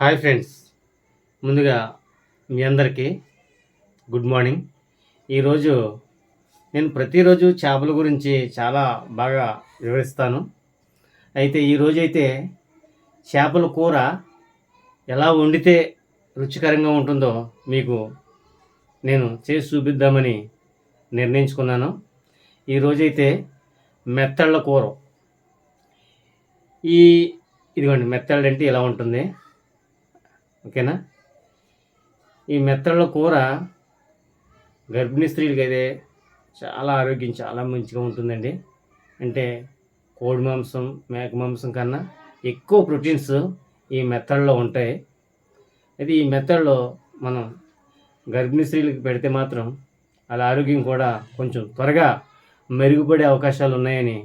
Hi friends. ముందుగా మీ అందరికీ good morning. ఈరోజు నేను ప్రతిరోజు చేపల గురించి చాలా బాగా వివరిస్తాను. అయితే ఈరోజు అయితే చేపల కూర ఎలా వండితే రుచికరంగా ఉంటుందో మీకు నేను చేసి చూపిద్దామని నిర్ణయించుకున్నాను. ఈరోజైతే మెత్తళ్ళ కూర. ఈ ఇదిగోండి మెత్తళ్ళంటే ఇలా ఉంటుంది? ఓకేనా? ఈ మెత్తల కూర గర్భిణీ స్త్రీలకి అయితే చాలా ఆరోగ్యం చాలా మంచిగా ఉంటుందండి. అంటే కోడి మాంసం మేక మాంసం కన్నా ఎక్కువ ప్రోటీన్స్ ఈ మెత్తల్లో ఉంటాయి. అయితే ఈ మెత్తల్లో మనం గర్భిణీ స్త్రీలకు పెడితే మాత్రం వాళ్ళ ఆరోగ్యం కూడా కొంచెం త్వరగా మెరుగుపడే అవకాశాలు ఉన్నాయని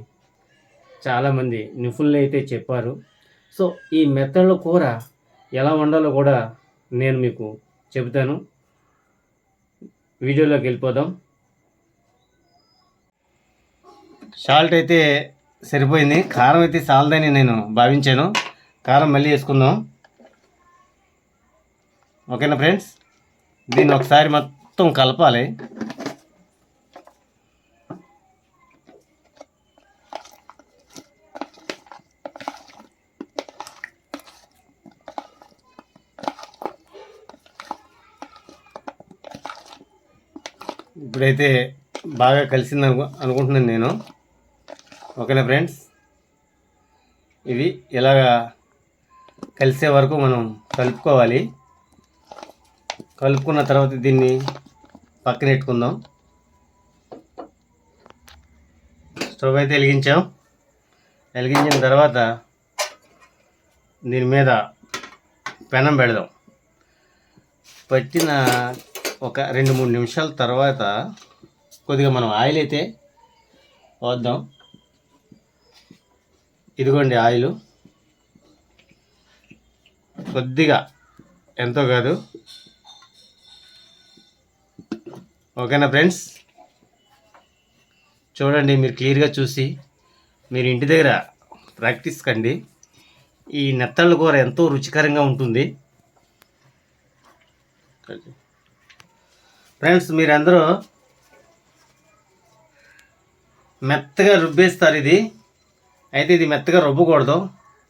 చాలామంది నిపుణులు అయితే చెప్పారు. సో ఈ మెత్తళ్ళ కూర ఎలా వండాలో కూడా నేను మీకు చెబుతాను. వీడియోలోకి వెళ్ళిపోదాం. సాల్ట్ అయితే సరిపోయింది. కారం అయితే చాలదని నేను భావించాను. కారం మళ్ళీ వేసుకుందాం. ఓకేనా ఫ్రెండ్స్? దీన్ని ఒకసారి మొత్తం కలపాలి. ఇప్పుడైతే బాగా కలిసింది అనుకు అనుకుంటున్నాను నేను. ఓకేనా ఫ్రెండ్స్? ఇది ఇలాగా కలిసే వరకు మనం కలుపుకోవాలి. కలుపుకున్న తర్వాత దీన్ని పక్కన పెట్టుకుందాం. స్టవ్ అయితే వెలిగించాం. వెలిగించిన తర్వాత దీని మీద పెనం పెడదాం. పట్టిన ఒక రెండు మూడు నిమిషాల తర్వాత కొద్దిగా మనం ఆయిల్ అయితే పోద్దాం. ఇదిగోండి ఆయిల్. కొద్దిగా ఎంతో కాదు. ఓకేనా ఫ్రెండ్స్? చూడండి మీరు క్లియర్గా చూసి మీరు ఇంటి దగ్గర ప్రాక్టీస్ కండి. ఈ నెత్తళ్ళ కూర ఎంతో రుచికరంగా ఉంటుంది. ఫ్రెండ్స్ మీరందరూ మెత్తగా రుబ్బేస్తారు ఇది. అయితే ఇది మెత్తగా రుబ్బకూడదు.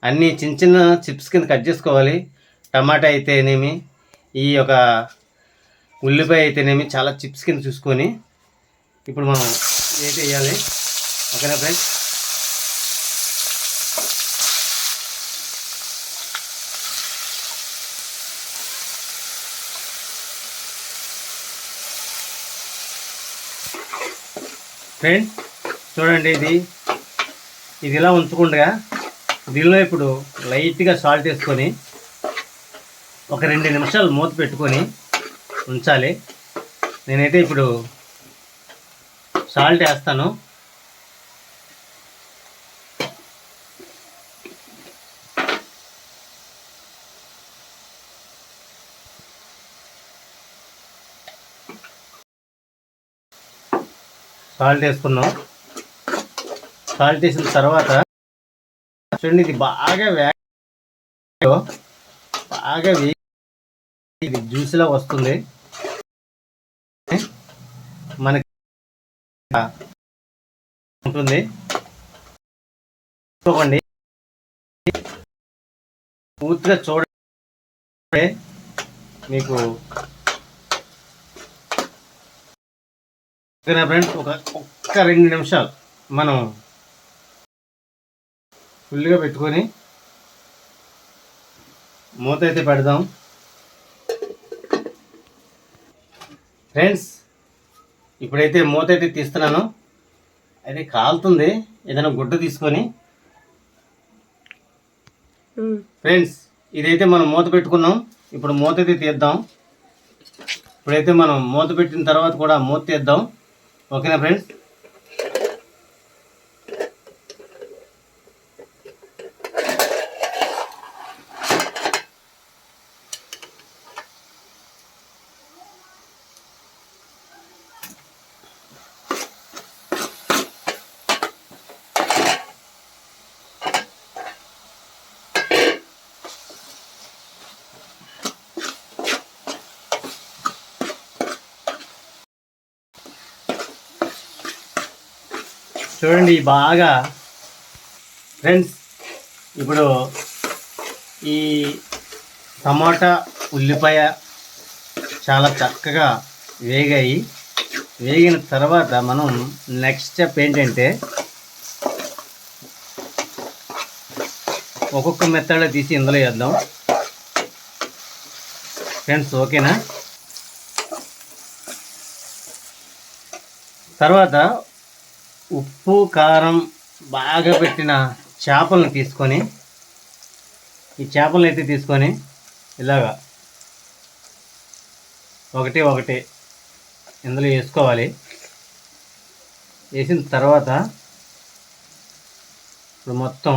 అన్నీ చిన్న చిన్న చిప్స్ కింద కట్ చేసుకోవాలి. టమాటా అయితేనేమి ఈ యొక్క ఉల్లిపాయ అయితేనేమి చాలా చిప్స్ కింద చూసుకొని ఇప్పుడు మనం ఏది వేయాలి ఓకేనా ఫ్రెండ్స్ ఫ్రెండ్స్ చూడండి ఇది. ఇది ఇలా ఉంచకుండా దీనిలో ఇప్పుడు లైట్గా సాల్ట్ వేసుకొని ఒక రెండు నిమిషాలు మూత పెట్టుకొని ఉంచాలి. నేనైతే ఇప్పుడు సాల్ట్ వేస్తాను. సాల్ట్ వేసుకున్నాం. సాల్ట్ వేసిన తర్వాత చూడండి ఇది బాగా వే బాగా వే ఇది జ్యూస్లా వస్తుంది. మనకి ఉంటుంది. చూడండి. పూర్తిగా చూడండి. మీకు ఓకేనా ఫ్రెండ్స్? ఒక ఒక్క రెండు నిమిషాలు మనం ఫుల్గా పెట్టుకొని మూత అయితే పెడదాం. ఫ్రెండ్స్ ఇప్పుడైతే మూత అయితే తీస్తున్నాను. అది కాలుతుంది. ఏదైనా గుడ్డ తీసుకొని. ఫ్రెండ్స్ ఇదైతే మనం మూత పెట్టుకున్నాం. ఇప్పుడు మూత అయితే తీద్దాం. ఇప్పుడైతే మనం మూత పెట్టిన తర్వాత కూడా మూత తీద్దాం. ఓకేనా ఫ్రెండ్స్? చూడండి బాగా ఫ్రెండ్స్ ఇప్పుడు ఈ టమాటా ఉల్లిపాయ చాలా చక్కగా వేగాయి. వేగిన తర్వాత మనం నెక్స్ట్ స్టెప్ ఏంటంటే ఒక్కొక్క మెత్తడ తీసి ఇందులో వేద్దాం. ఫ్రెండ్స్ ఓకేనా? తర్వాత ఉప్పు కారం బాగా పెట్టిన చేపలను తీసుకొని ఈ చేపలను అయితే తీసుకొని ఇలాగా ఒకటి ఒకటి ఇందులో వేసుకోవాలి. వేసిన తర్వాత ఇప్పుడు మొత్తం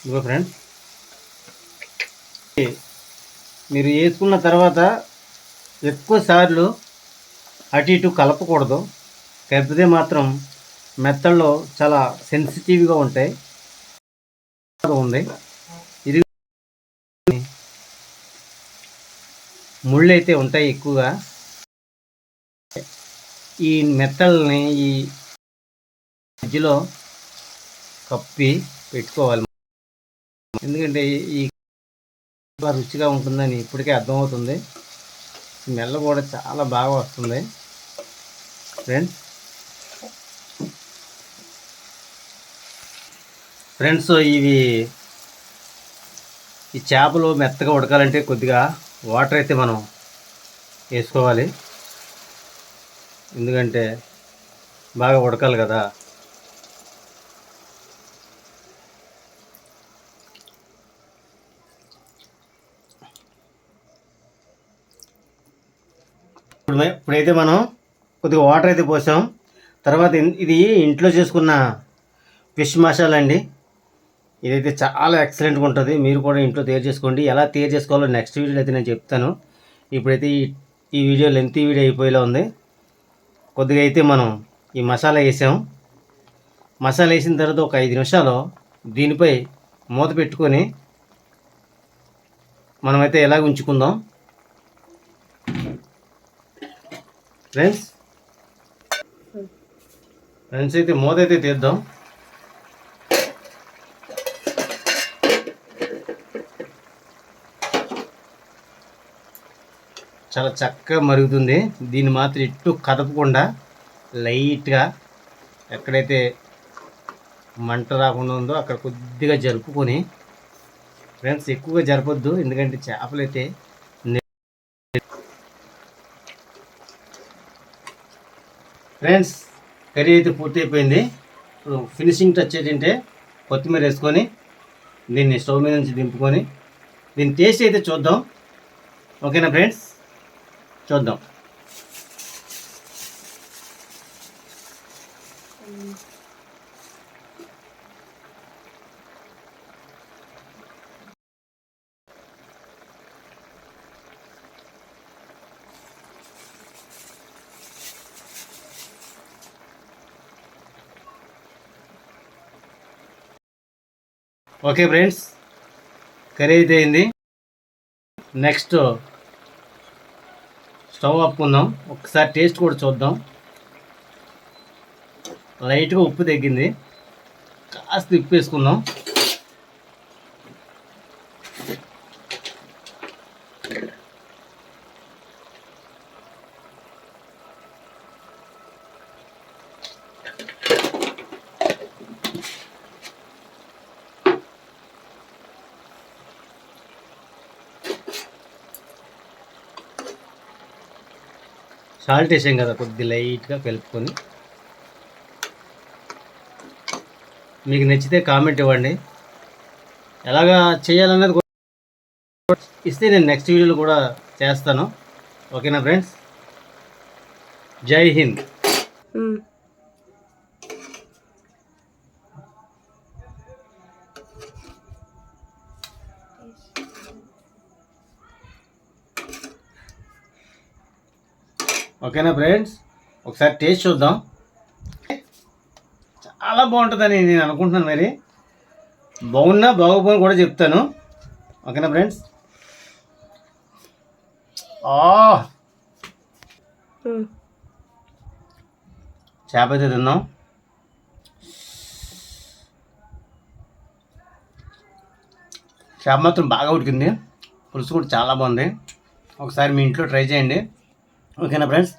ఇదిగో ఫ్రెండ్స్ మీరు వేసుకున్న తర్వాత ఎక్కువ సార్లు అటు ఇటు కలపకూడదు. కలిపితే మాత్రం మెత్తల్లో చాలా సెన్సిటివ్గా ఉంటాయి. ఉంది. ఇది ముళ్ళు అయితే ఉంటాయి ఎక్కువగా. ఈ మెత్తల్ని ఈ మధ్యలో కప్పి పెట్టుకోవాలి. ఎందుకంటే ఈ రుచిగా ఉంటుందని ఇప్పటికే అర్థమవుతుంది. స్మెల్ కూడా చాలా బాగా వస్తుంది. ఫ్రెండ్స్ ఫ్రెండ్స్ ఇవి ఈ చేపలు మెత్తగా ఉడకాలంటే కొద్దిగా వాటర్ అయితే మనం వేసుకోవాలి. ఎందుకంటే బాగా ఉడకాలి కదా. ఇప్పుడు ఇప్పుడైతే మనం కొద్దిగా వాటర్ అయితే పోసాం. తర్వాత ఇది ఇంట్లో చేసుకున్న ఫిష్ మసాలా అండి. ఇదైతే చాలా ఎక్సలెంట్గా ఉంటుంది. మీరు కూడా ఇంట్లో తయారు చేసుకోండి. ఎలా తయారు చేసుకోవాలో నెక్స్ట్ వీడియోలో అయితే నేను చెప్తాను. ఇప్పుడైతే ఈ ఈ వీడియో లెంత్ వీడియో అయిపోయేలా ఉంది. కొద్దిగా అయితే మనం ఈ మసాలా వేసాం. మసాలా వేసిన తర్వాత ఒక ఐదు నిమిషాలు దీనిపై మూత పెట్టుకొని మనమైతే ఎలా ఉంచుకుందాం. ఫ్రెండ్స్ ఫ్రెండ్స్ అయితే మూత అయితే తీద్దాం. చాలా చక్కగా మరుగుతుంది. దీన్ని మాత్రం ఇట్టు కదపకుండా లైట్గా ఎక్కడైతే మంట రాకుండా ఉందో అక్కడ కొద్దిగా జరుపుకొని ఫ్రెండ్స్ ఎక్కువగా జరపొద్దు. ఎందుకంటే చేపలైతే ఫ్రెండ్స్ కర్రీ అయితే పూర్తి అయిపోయింది ఇప్పుడు ఫినిషింగ్ టచ్ ఏంటంటే కొత్తిమీర వేసుకొని దీన్ని స్టవ్ మీద నుంచి దింపుకొని దీని టేస్ట్ అయితే చూద్దాం. ఓకేనా ఫ్రెండ్స్? చూద్దాం ఓకే ఫ్రెండ్స్ కర్రీ అయితే అయింది నెక్స్ట్ స్టవ్ ఆపుకుందాం. ఒకసారి టేస్ట్ కూడా చూద్దాం. లైట్గా ఉప్పు తగ్గింది. కాస్త ఉప్పు వేసుకుందాం. సాల్ట్ వేసాం కదా కొద్ది లైట్గా కలుపుకొని. మీకు నచ్చితే కామెంట్ ఇవ్వండి. ఎలాగా చేయాలన్నది ఇస్తే నేను నెక్స్ట్ వీడియోలో కూడా చేస్తాను. ఓకేనా ఫ్రెండ్స్? జై హింద్. ఓకేనా ఫ్రెండ్స్? ఒకసారి టేస్ట్ చూద్దాం. చాలా బాగుంటుందని నేను అనుకుంటున్నాను మరి. బాగున్నా బాగోపోయినా కూడా చెప్తాను. ఓకేనా ఫ్రెండ్స్? ఆ! చేప అయితే తిందాం. చేప మాత్రం బాగా ఉడికింది. పులుసు కూడా చాలా బాగుంది. ఒకసారి మీ ఇంట్లో ట్రై చేయండి. ఓకేనా ఫ్రెండ్స్?